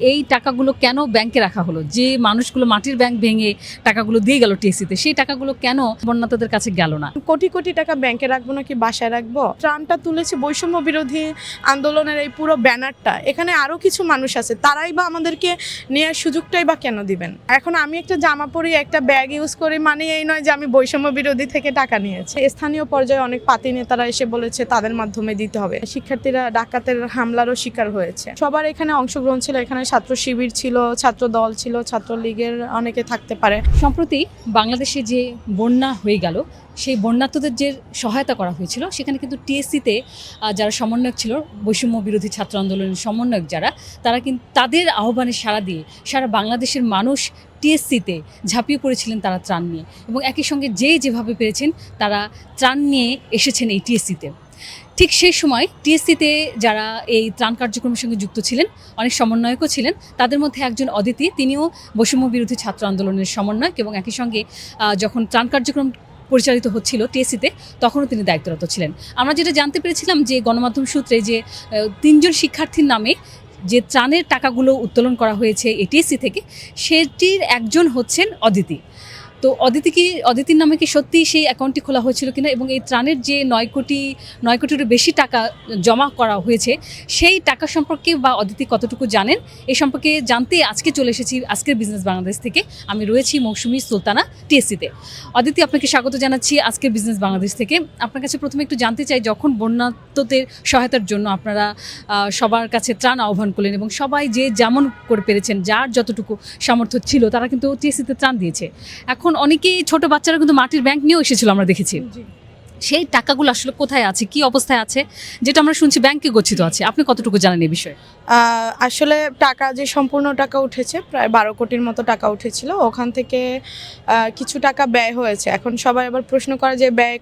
এই টাকাগুলো কেন ব্যাংকে রাখা হলো? যে মানুষগুলো মাটির ব্যাংক ভেঙে টাকাগুলো দিয়ে গেল টিএসিতে সেই টাকাগুলো কেন বন্যাতাদের কাছে গেল না? কোটি কোটি টাকা ব্যাংকে রাখব নাকি বাসায় রাখব? ত্রাণটা তুলেছে বৈষম্য বিরোধী আন্দোলনের এই পুরো ব্যানারটা। এখানে আরও কিছু মানুষ আছে, তারাই বা আমাদেরকে নেওয়ার সুযোগটাই বা কেন দিবেন? এখন আমি একটা জামা পরি, একটা ব্যাগ ইউজ করি মানে এই নয় যে আমি বৈষম্য বিরোধী থেকে টাকা নিয়েছি। স্থানীয় পর্যায়ে অনেক পাতি নেতারা এসে বলেছে, তাদের মাধ্যমে দিতে হবে। শিক্ষার্থীরা ডাকাতের হামলারও শিকার হয়েছে। সবার এখানে অংশগ্রহণ ছিল, এখানে ছাত্র শিবির ছিল, ছাত্র দল ছিল, ছাত্র লীগের অনেকে থাকতে পারে। সম্প্রতি বাংলাদেশে যে বন্যা হয়ে গেল, সেই বন্যার্থদের যে সহায়তা করা হয়েছিল, সেখানে কিন্তু টিএসসিতে যারা সমন্বয়ক ছিল, বৈষম্য বিরোধী ছাত্র আন্দোলনের সমন্বয়ক যারা, তারা কিন্তু তাদের আহ্বানে সাড়া দিয়ে, সারা বাংলাদেশের মানুষ টিএসসিতে ঝাঁপিয়ে পড়েছিলেন তারা ত্রাণ নিয়ে। এবং একই সঙ্গে যে যেভাবে পেরেছেন, তারা ত্রাণ নিয়ে এসেছেন এই টিএসসিতে। ঠিক সেই সময় টিএসসিতে যারা এই ত্রাণ কার্যক্রমের সঙ্গে যুক্ত ছিলেন, অনেক সমন্বয়কও ছিলেন, তাদের মধ্যে একজন অদিতি, তিনিও বৈষম্য বিরোধী ছাত্র আন্দোলনের সমন্বয়ক এবং একই সঙ্গে যখন ত্রাণ কার্যক্রম পরিচালিত হচ্ছিল টিএসসিতে, তখনও তিনি দায়িত্বরত ছিলেন। আমরা যেটা জানতে পেরেছিলাম যে গণমাধ্যম সূত্রে যে তিনজন শিক্ষার্থীর নামে যে ত্রাণের টাকাগুলো উত্তোলন করা হয়েছে এটিএসসি থেকে, সেটির একজন হচ্ছেন অদিতি। তো অদিতি কি, অদিতির নামে কি সত্যি সেই অ্যাকাউন্টটি খোলা হয়েছিল কিনা এবং এই ত্রাণের যে নয় কোটি, নয় কোটিরও বেশি টাকা জমা করা হয়েছে, সেই টাকা সম্পর্কে বা অদিতি কতটুকু জানেন? এই সম্পর্কে জানতে আজকে চলে এসেছি আজকের বিজনেস বাংলাদেশ থেকে। আমি রয়েছি মৌসুমি সুলতানা টিএসসিতে অদিতি, আপনাকে স্বাগত জানাচ্ছি আজকের বিজনেস বাংলাদেশ থেকে। আপনার কাছে প্রথমে একটু জানতে চাই, যখন বন্যাত্মদের সহায়তার জন্য আপনারা সবার কাছে ত্রাণ আহ্বান করলেন এবং সবাই যে যেমন করে পেরেছেন, যার যতটুকু সামর্থ্য ছিল, তারা কিন্তু টিএসসিতে ত্রাণ দিয়েছে। এখন অনেকেই ছোট বাচ্চারা কিন্তু মাটির ব্যাংক নিয়েও এসেছিল আমরা দেখেছি। সেই টাকাগুলো আসলে কোথায় আছে কি অবস্থায় আছে যেটা আমরা শুনছি ব্যাংকে গচ্ছিত আছে? আপনি কতটুকু জানেন এই বিষয়ে? আসলে টাকা যে সম্পূর্ণ টাকা উঠেছে প্রায় বারো কোটির মতো টাকা উঠেছিল। ওখান থেকে কিছু টাকা ব্যয় হয়েছে। এখন সবাই আবার প্রশ্ন করে যে ব্যয়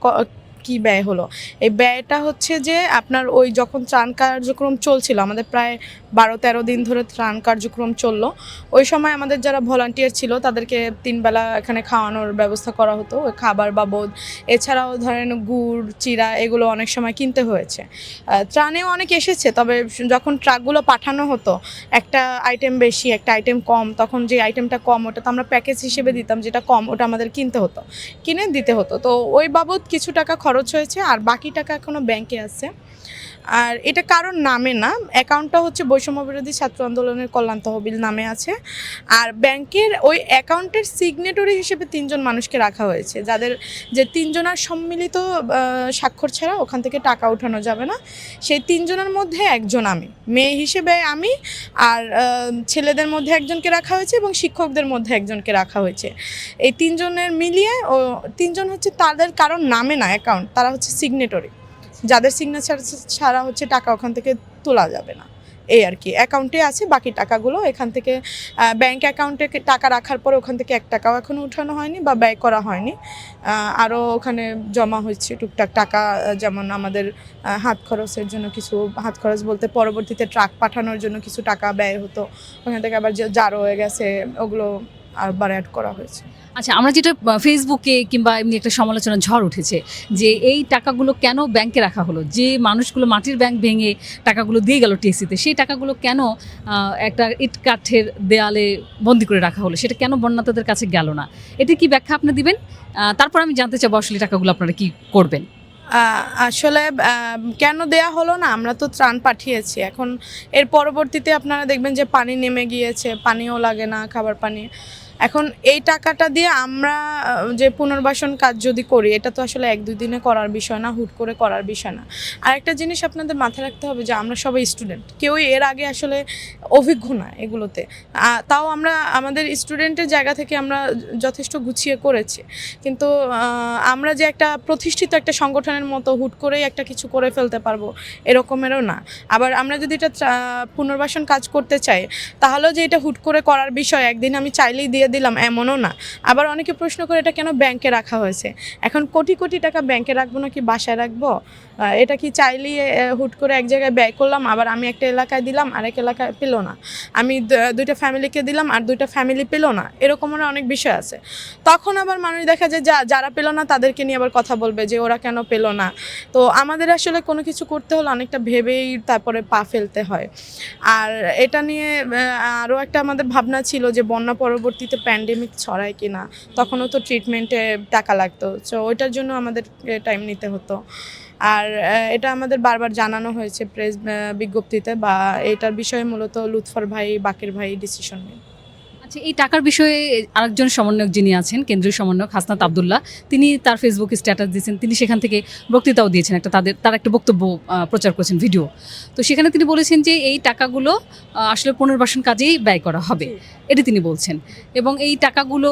ক- ব্যয় হলো? এই ব্যয়টা হচ্ছে যে আপনার ওই যখন ত্রাণ কার্যক্রম চলছিল, আমাদের প্রায় বারো তেরো দিন ধরে ত্রাণ কার্যক্রম চলল, ওই সময় আমাদের যারা ভলান্টিয়ার ছিল, তাদেরকে তিনবেলা এখানে খাওয়ানোর ব্যবস্থা করা হতো, ওই খাবার বাবদ। এছাড়াও ধরেন গুড়, চিরা এগুলো অনেক সময় কিনতে হয়েছে। ত্রাণেও অনেক এসেছে, তবে যখন ট্রাকগুলো পাঠানো হতো, একটা আইটেম বেশি, একটা আইটেম কম, তখন যে আইটেমটা কম, ওটা তো আমরা প্যাকেজ হিসেবে দিতাম, যেটা কম, ওটা আমাদের কিনতে হতো, কিনে দিতে হতো। তো ওই বাবদ কিছু টাকা খরচ হয়েছে আর বাকি টাকা এখনও ব্যাংকে আছে। আর এটা কারোর নামে না অ্যাকাউন্টটা হচ্ছে বৈষম্য বিরোধী ছাত্র আন্দোলনের কল্যাণ তহবিল নামে আছে। আর ব্যাংকের ওই অ্যাকাউন্টের সিগনেটরি হিসেবে তিনজন মানুষকে রাখা হয়েছে, যাদের যে তিনজনের সম্মিলিত স্বাক্ষর ছাড়া ওখান থেকে টাকা ওঠানো যাবে না। সেই তিনজনের মধ্যে একজন আমি, মেয়ে হিসেবে আমি আর ছেলেদের মধ্যে একজনকে রাখা হয়েছে এবং শিক্ষকদের মধ্যে একজনকে রাখা হয়েছে। এই তিনজনের মিলিয়ে ও তিনজন হচ্ছে তাদের কারোর নামে না অ্যাকাউন্ট তারা হচ্ছে সিগনেটরি যাদের সিগনেচার ছাড়া হচ্ছে টাকা ওখান থেকে তোলা যাবে না। এই আর কি অ্যাকাউন্টে আছে, বাকি টাকাগুলো এখান থেকে ব্যাংক অ্যাকাউন্টে টাকা রাখার পর ওখান থেকে এক টাকাও এখনও উঠানো হয়নি বা ব্যয় করা হয়নি। আরও ওখানে জমা হচ্ছে টুকটাক টাকা যেমন আমাদের হাত খরচের জন্য কিছু, হাত খরচ বলতে পরবর্তীতে ট্রাক পাঠানোর জন্য কিছু টাকা ব্যয় হতো। ওখান থেকে আবার যে হয়ে গেছে, ওগুলো আবার অ্যাড করা হয়েছে। আচ্ছা আমরা যেটা ফেসবুকে কিংবা এমনি একটা সমালোচনা ঝড় উঠেছে যে এই টাকাগুলো কেন ব্যাংকে রাখা হলো? যে মানুষগুলো মাটির ব্যাংক ভেঙে টাকাগুলো দিয়ে গেল টিএসিতে সেই টাকাগুলো কেন একটা ইট কাঠের দেয়ালে বন্দি করে রাখা হলো? সেটা কেন বন্যাতাদের কাছে গেল না? এটা কি ব্যাখ্যা আপনি দিবেন? তারপর আমি জানতে চাবো আসলে টাকাগুলো আপনারা কি করবেন? আসলে কেন দেয়া হলো না? আমরা তো ত্রাণ পাঠিয়েছি। এখন এর পরবর্তীতে আপনারা দেখবেন যে পানি নেমে গিয়েছে পানিও লাগে না খাবার পানি। এখন এই টাকাটা দিয়ে আমরা যে পুনর্বাসন কাজ যদি করি, এটা তো আসলে এক, দুই দিনে করার বিষয় না, হুট করে করার বিষয় না। আর একটা জিনিস আপনাদের মাথায় রাখতে হবে যে, আমরা সবাই স্টুডেন্ট কেউই এর আগে আসলে অভিজ্ঞ না এগুলোতে। তাও আমরা, আমাদের স্টুডেন্টের জায়গা থেকে আমরা যথেষ্ট গুছিয়ে করেছি। কিন্তু আমরা যে একটা প্রতিষ্ঠিত একটা সংগঠনের মতো হুট করেই একটা কিছু করে ফেলতে পারব, এরকমেরও না। আবার আমরা যদি এটা পুনর্বাসন কাজ করতে চাই, তাহলেও যে এটা হুট করে করার বিষয়, একদিন আমি চাইলেই দিয়ে দিয়ে দিলাম, এমনও না। আবার অনেকে প্রশ্ন করে এটা কেন ব্যাংকে রাখা হয়েছে? এখন কোটি কোটি টাকা ব্যাংকে রাখব নাকি বাসায় রাখব? এটা কি চাইলেই হুট করে এক জায়গায় ব্যয় করলাম, আবার আমি একটা এলাকায় দিলাম, আরেক এলাকায় পেল না। আমি দুইটা ফ্যামিলিকে দিলাম, আর দুইটা ফ্যামিলি পেল না। এরকমের অনেক বিষয় আছে। তখন আবার মানুষ দেখা যায় যা, যারা পেল না, তাদেরকে নিয়ে আবার কথা বলবে যে ওরা কেন পেল না। তো আমাদের আসলে কোনো কিছু করতে হলে অনেকটা ভেবেই তারপরে পা ফেলতে হয়। আর এটা নিয়ে আরও একটা আমাদের ভাবনা ছিল যে বন্যা পরবর্তীতে প্যান্ডেমিক ছড়ায় কি না তখনও তো ট্রিটমেন্টে টাকা লাগতো। তো ওইটার জন্য আমাদের টাইম নিতে হতো। আর এটা আমাদের বারবার জানানো হয়েছে প্রেস বিজ্ঞপ্তিতে বা এটার বিষয়ে মূলত লুৎফর ভাই, বাকের ভাই ডিসিশন নেই আচ্ছা এই টাকার বিষয়ে আরেকজন সমন্বয়ক যিনি আছেন কেন্দ্রীয় সমন্বয়ক হাসনাত আবদুল্লাহ তিনি তার ফেসবুক স্ট্যাটাস দিয়েছেন তিনি সেখান থেকে বক্তৃতাও দিয়েছেন একটা তাদের তার একটা বক্তব্য প্রচার করেছেন ভিডিও। তো সেখানে তিনি বলেছেন যে এই টাকাগুলো আসলে পুনর্বাসন কাজেই ব্যয় করা হবে এটি তিনি বলছেন। এবং এই টাকাগুলো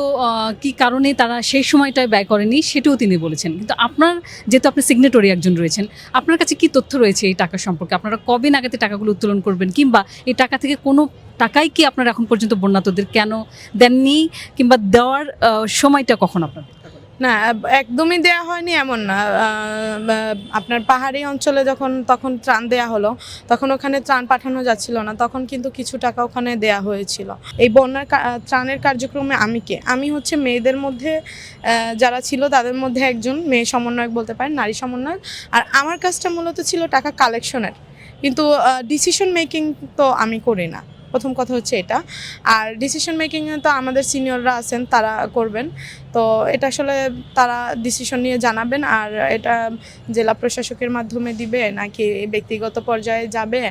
কি কারণে তারা সেই সময়টায় ব্যয় করেনি সেটাও তিনি বলেছেন। কিন্তু আপনার যেহেতু আপনি সিগনেটরি একজন রয়েছেন আপনার কাছে কি তথ্য রয়েছে এই টাকা সম্পর্কে? আপনারা কবে নাগাদে টাকাগুলো উত্তোলন করবেন? কিংবা এই টাকা থেকে কোনো টাকাই কি আপনারা এখন পর্যন্ত বন্যাতদের কেন দেননি? কিংবা দেওয়ার সময়টা কখন আপনাদের? না একদমই দেয়া হয়নি এমন না। আপনার পাহাড়ি অঞ্চলে যখন, তখন ত্রাণ দেয়া হলো, তখন ওখানে ত্রাণ পাঠানো যাচ্ছিল না, তখন কিন্তু কিছু টাকা ওখানে দেয়া হয়েছিল। এই বন্যার ত্রাণের কার্যক্রমে আমি কে? আমি হচ্ছে মেয়েদের মধ্যে যারা ছিল তাদের মধ্যে একজন, মেয়ে সমন্বয়ক বলতে পারেন, নারী সমন্বয়ক। আর আমার কাজটা মূলত ছিল টাকা কালেকশনের। কিন্তু ডিসিশন মেকিং তো আমি করি না। প্রথম কথা হচ্ছে এটা। আর ডিসিশন মেকিংয়ে তো আমাদের সিনিয়ররা আছেন তারা করবেন। তো এটা আসলে তারা ডিসিশন নিয়ে জানাবেন আর এটা জেলা প্রশাসকের মাধ্যমে দিবে নাকি ব্যক্তিগত পর্যায়ে যাবে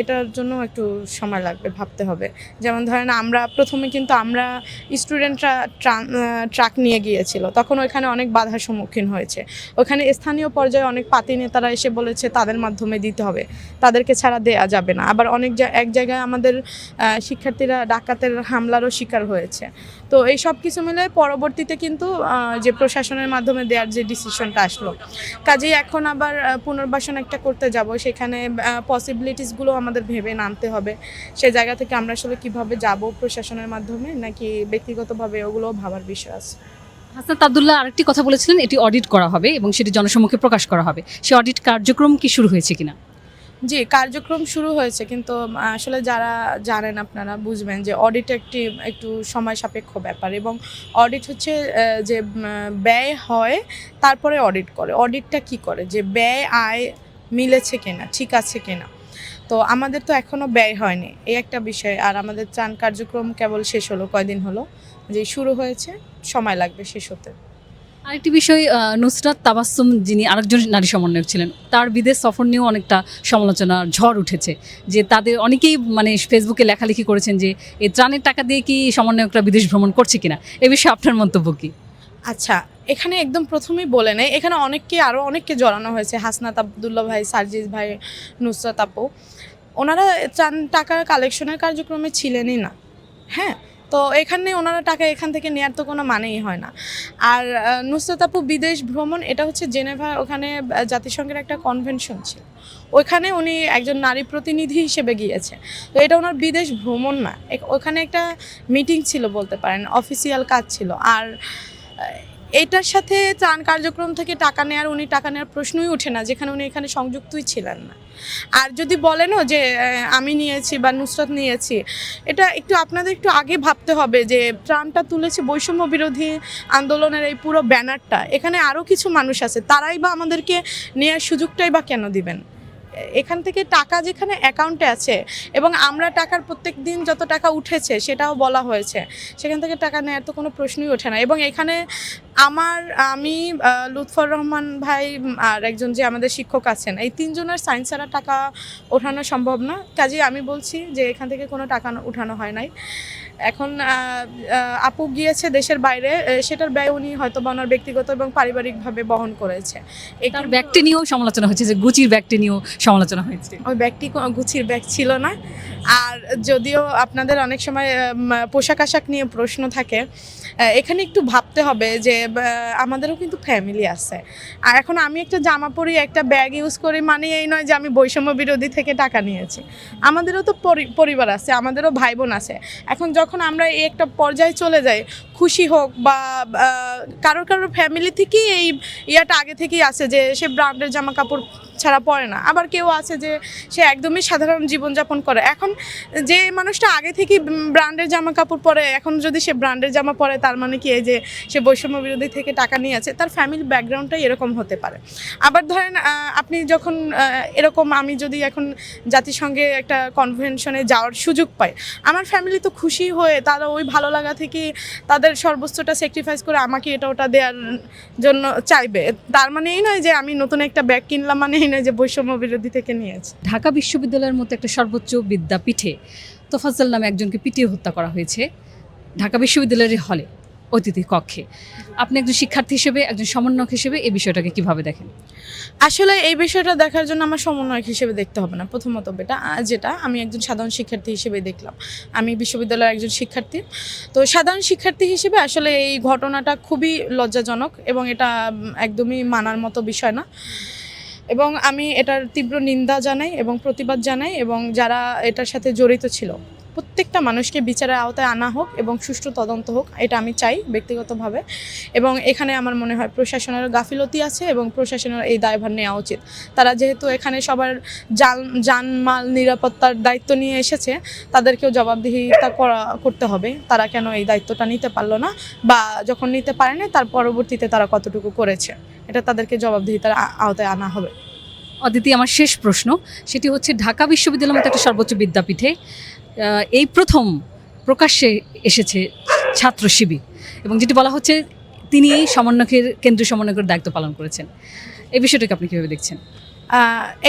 এটার জন্য একটু সময় লাগবে, ভাবতে হবে। যেমন ধরেন আমরা প্রথমে কিন্তু আমরা স্টুডেন্টরা ট্রাক নিয়ে গিয়েছিল, তখন ওইখানে অনেক বাধার সম্মুখীন হয়েছে। ওখানে স্থানীয় পর্যায়ে অনেক পাতি নেতারা এসে বলেছে, তাদের মাধ্যমে দিতে হবে, তাদেরকে ছাড়া দেয়া যাবে না। আবার অনেক এক জায়গায় আমাদের শিক্ষার্থীরা ডাকাতের হামলারও শিকার হয়েছে। তো এই সব কিছু মিলে পরবর্তীতে কিন্তু যে প্রশাসনের মাধ্যমে দেওয়ার যে ডিসিশনটা আসলো। কাজেই এখন আবার পুনর্বাসন একটা করতে যাব। সেখানে পসিবিলিটিসগুলো আমাদের ভেবে নামতে হবে। সে জায়গা থেকে আমরা আসলে কীভাবে যাব প্রশাসনের মাধ্যমে, নাকি ব্যক্তিগতভাবে ওগুলো ভাবার বিষয় আছে? হাসনাত আবদুল্লাহ, আরেকটি কথা বলেছিলেন, এটি অডিট করা হবে এবং সেটি জনসম্মুখে প্রকাশ করা হবে। সেই অডিট কার্যক্রম কি শুরু হয়েছে কিনা? জি, কার্যক্রম শুরু হয়েছে, কিন্তু আসলে যারা জানেন আপনারা বুঝবেন যে অডিট একটি, একটু সময় সাপেক্ষ ব্যাপার এবং অডিট হচ্ছে যে ব্যয় হয়, তারপরে অডিট করে। অডিটটা কি করে? যে ব্যয়, আয় মিলেছে কিনা, ঠিক আছে কিনা? তো আমাদের তো এখনও ব্যয় হয়নি, এই একটা বিষয়। আর আমাদের ত্রাণ কার্যক্রম কেবল শেষ হলো, কয়দিন হলো? যে শুরু হয়েছে, সময় লাগবে শেষ হতে। আরেকটি বিষয় নুসরাত তাবাসসুম যিনি আরেকজন নারী সমন্বয়ক ছিলেন, তার বিদেশ সফর নিয়েও অনেকটা সমালোচনা ঝড় উঠেছে যে তাদের অনেকেই মানে ফেসবুকে লেখালেখি করেছেন যে এই ত্রাণের টাকা দিয়ে কি সমন্বয়করা বিদেশ ভ্রমণ করছে কিনা? এ বিষয়ে আপনার মন্তব্য কী? আচ্ছা এখানে একদম প্রথমেই বলে নেই, এখানে অনেককে আরও অনেককে জড়ানো হয়েছে, হাসনাত আবদুল্লাহ ভাই, সার্জিস ভাই, নুসরাত আপু। ওনারা টাকা কালেকশনের কার্যক্রমে ছিলেনই না হ্যাঁ? তো এখানে ওনারা টাকা এখান থেকে নেওয়ার তো কোনো মানেই হয় না। আর নুসরত আপু বিদেশ ভ্রমণ, এটা হচ্ছে জেনেভা ওখানে জাতিসংঘের একটা কনভেনশন ছিল। ওইখানে উনি একজন নারী প্রতিনিধি হিসেবে গিয়েছে। তো এটা ওনার বিদেশ ভ্রমণ না। ওখানে একটা মিটিং ছিল বলতে পারেন অফিসিয়াল কাজ ছিল। আর এটার সাথে ত্রাণ কার্যক্রম থেকে টাকা নেওয়ার উনি টাকা নেওয়ার প্রশ্নই ওঠে না, যেখানে উনি এখানে সংযুক্তই ছিলেন না। আর যদি বলেনও যে আমি নিয়েছি বা নুসরাত নিয়েছি, এটা একটু আপনাদের একটু আগে ভাবতে হবে যে, ত্রাণটা তুলেছে বৈষম্য বিরোধী আন্দোলনের এই পুরো ব্যানারটা, এখানে আরও কিছু মানুষ আছে, তারাই বা আমাদেরকে নেওয়ার সুযোগটাই বা কেন দিবেন? এখান থেকে টাকা যেখানে অ্যাকাউন্টে আছে এবং আমরা টাকার প্রত্যেক দিন যত টাকা উঠেছে সেটাও বলা হয়েছে, সেখান থেকে টাকা নেওয়ার তো কোনো প্রশ্নই ওঠে না। এবং এখানে আমার, আমি লুৎফর রহমান ভাই আর একজন যে আমাদের শিক্ষক আছেন, এই তিনজনের সায়েন্স ছাড়া টাকা ওঠানো সম্ভব না। কাজেই আমি বলছি যে এখান থেকে কোনো টাকা উঠানো হয় নাই। এখন আপু গিয়েছে দেশের বাইরে সেটার ব্যয় উনি হয়তো বা ওনার ব্যক্তিগত এবং পারিবারিকভাবে বহন করেছে। কিন্তু- ব্যাগটি নিয়েও সমালোচনা হয়েছে যে গুচির ব্যাগটি নিয়েও সমালোচনা হয়েছে। ওই ব্যাগটি গুচির ব্যাগ ছিল না। আর যদিও আপনাদের অনেক সময় পোশাক আশাক নিয়ে প্রশ্ন থাকে এখানে একটু ভাবতে হবে যে আমাদেরও কিন্তু ফ্যামিলি আছে। আর এখন আমি একটা জামা পরি একটা ব্যাগ ইউজ করি মানে এই নয় যে আমি বৈষম্য বিরোধী থেকে টাকা নিয়েছি। আমাদেরও তো পরিবার আছে আমাদেরও ভাই বোন আছে। এখন যখন আমরা এই একটা পর্যায়ে চলে যাই খুশি হোক বা কারোর কারোর ফ্যামিলি থেকেই এই ইয়াটা আগে থেকেই আছে যে সে ব্র্যান্ডের জামা কাপড় ছাড়া পরে না। আবার কেউ আছে যে সে একদমই সাধারণ জীবনযাপন করে। এখন যে মানুষটা আগে থেকেই ব্র্যান্ডের জামা কাপড় পরে, এখন যদি সে ব্র্যান্ডের জামা পরে, তার মানে কি এই যে সে বৈষম্য বিরোধী থেকে টাকা নিয়ে আছে, তার ফ্যামিলি ব্যাকগ্রাউন্ডটাই এরকম হতে পারে। আবার ধরেন আপনি যখন এরকম আমি যদি এখন জাতিসংঘে একটা কনভেনশনে যাওয়ার সুযোগ পাই, আমার ফ্যামিলি তো খুশি হয়ে তারা ওই ভালো লাগা থেকে তাদের সর্বোচ্চটা স্যাক্রিফাইস করে আমাকে এটা ওটা দেওয়ার জন্য চাইবে। তার মানে এই নয় যে আমি নতুন একটা ব্যাগ কিনলাম মানে এই নয় যে বৈষম্য বিরোধী থেকে নিয়েছি ঢাকা বিশ্ববিদ্যালয়ের মতো একটা সর্বোচ্চ বিদ্যাপীঠে তোফাজ্জল নামে একজনকে পিটিয়ে হত্যা করা হয়েছে। ঢাকা বিশ্ববিদ্যালয়ের হলে অতিথি কক্ষে। আপনি একজন শিক্ষার্থী হিসেবে, একজন সমন্বয়ক হিসেবে এই বিষয়টাকে কীভাবে দেখেন? আসলে এই বিষয়টা দেখার জন্য আমার সমন্বয়ক হিসেবে দেখতে হবে না। প্রথমত বেটা যেটা আমি একজন সাধারণ শিক্ষার্থী হিসেবে দেখলাম। আমি বিশ্ববিদ্যালয়ের একজন শিক্ষার্থী। তো সাধারণ শিক্ষার্থী হিসেবে আসলে এই ঘটনাটা খুবই লজ্জাজনক এবং এটা একদমই মানার মতো বিষয় না। এবং আমি এটার তীব্র নিন্দা জানাই এবং প্রতিবাদ জানাই এবং যারা এটার সাথে জড়িত ছিল প্রত্যেকটা মানুষকে বিচারের আওতায় আনা হোক এবং সুষ্ঠু তদন্ত হোক, এটা আমি চাই ব্যক্তিগতভাবে। এবং এখানে আমার মনে হয় প্রশাসনের গাফিলতি আছে এবং প্রশাসনের এই দায়ভার নেওয়া উচিত। তারা যেহেতু এখানে সবার যান জানমাল নিরাপত্তার দায়িত্ব নিয়ে এসেছে, তাদেরকেও জবাবদিহিতা করা, করতে হবে। তারা কেন এই দায়িত্বটা নিতে পারল না বা যখন নিতে পারেনি, তার পরবর্তীতে তারা কতটুকু করেছে? এটা তাদেরকে জবাবদিহিতার আওতায় আনা হবে। অদিতি, আমার শেষ প্রশ্ন। সেটি হচ্ছে, ঢাকা বিশ্ববিদ্যালয়ের মতো একটা সর্বোচ্চ বিদ্যাপীঠে এই প্রথম প্রকাশ্যে এসেছে ছাত্র শিবির। এবং যেটি বলা হচ্ছে, তিনি সমন্বয়কের, কেন্দ্রীয় সমন্বয়কের দায়িত্ব পালন করেছেন। এই বিষয়টাকে আপনি কীভাবে দেখছেন?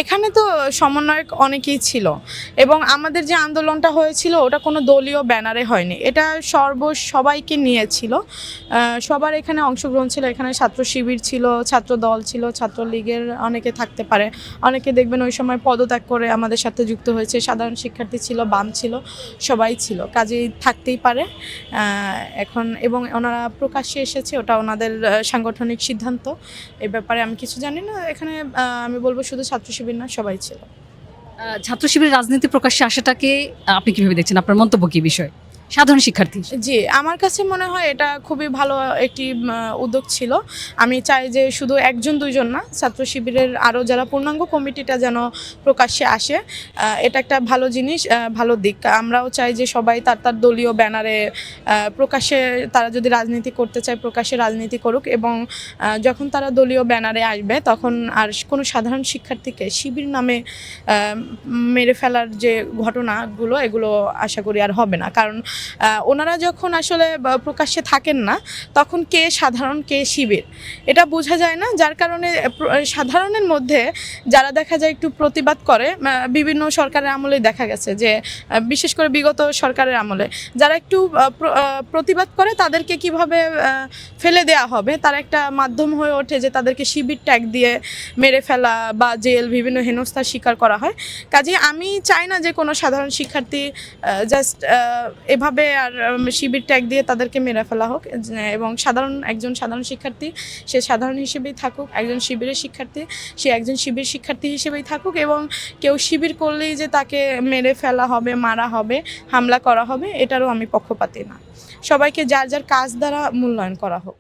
এখানে তো সমন্বয়ক অনেকেই ছিল এবং আমাদের যে আন্দোলনটা হয়েছিল ওটা কোনো দলীয় ব্যানারে হয়নি। এটা সর্ব সবাইকে নিয়েছিল। সবার এখানে অংশগ্রহণ ছিল। এখানে ছাত্র শিবির ছিল, ছাত্র দল ছিল ছাত্রলীগের অনেকে থাকতে পারে। অনেকে দেখবেন ওই সময় পদত্যাগ করে আমাদের সাথে যুক্ত হয়েছে। সাধারণ শিক্ষার্থী ছিল, বাম ছিল, সবাই ছিল। কাজেই থাকতেই পারে। এখন এবং ওনারা প্রকাশ্যে এসেছে, ওটা ওনাদের সাংগঠনিক সিদ্ধান্ত। এ ব্যাপারে আমি কিছু জানি না। এখানে আমি বলব শুধু ছাত্র শিবির না, সবাই ছিল। ছাত্র শিবিরের রাজনীতি প্রকাশ্যে আসাটাকে আপনি কীভাবে দেখছেন? আপনার মন্তব্য কি বিষয়? সাধারণ শিক্ষার্থী জি, আমার কাছে মনে হয় এটা খুবই ভালো একটি উদ্যোগ ছিল। আমি চাই যে শুধু একজন দুইজন না, ছাত্র শিবিরের আরও যারা পূর্ণাঙ্গ কমিটিটা যেন প্রকাশ্যে আসে এটা একটা ভালো জিনিস ভালো দিক। আমরাও চাই যে সবাই তার তার দলীয় ব্যানারে প্রকাশ্যে তারা যদি রাজনীতি করতে চায়, প্রকাশ্যে রাজনীতি করুক এবং যখন তারা দলীয় ব্যানারে আসবে, তখন আর কোনো সাধারণ শিক্ষার্থীকে শিবির নামে মেরে ফেলার যে ঘটনাগুলো, এগুলো আশা করি আর হবে না। কারণ ওনারা যখন আসলে প্রকাশ্যে থাকেন না, তখন কে সাধারণ, কে শিবির? এটা বোঝা যায় না, যার কারণে সাধারণের মধ্যে যারা দেখা যায় একটু প্রতিবাদ করে বিভিন্ন সরকারের আমলে দেখা গেছে যে বিশেষ করে বিগত সরকারের আমলে, যারা একটু প্রতিবাদ করে তাদেরকে কীভাবে ফেলে দেওয়া হবে? তার একটা মাধ্যম হয়ে ওঠে যে, তাদেরকে শিবির ট্যাগ দিয়ে মেরে ফেলা বা জেল, বিভিন্ন হেনস্থার শিকার করা হয়। কাজে আমি চাই না যে, কোনো সাধারণ শিক্ষার্থী জাস্ট এভাবে আর শিবির ট্যাগ দিয়ে তাদেরকে মেরে ফেলা হোক এবং সাধারণ একজন সাধারণ শিক্ষার্থী, সে সাধারণ হিসেবেই থাকুক, একজন শিবিরের শিক্ষার্থী, সে একজন শিবির শিক্ষার্থী হিসেবেই থাকুক, এবং কেউ শিবির করলেই যে তাকে মেরে ফেলা হবে, মারা হবে, হামলা করা হবে, এটারও আমি পক্ষপাতি না। সবাইকে যার যার কাজ দ্বারা মূল্যায়ন করা হোক।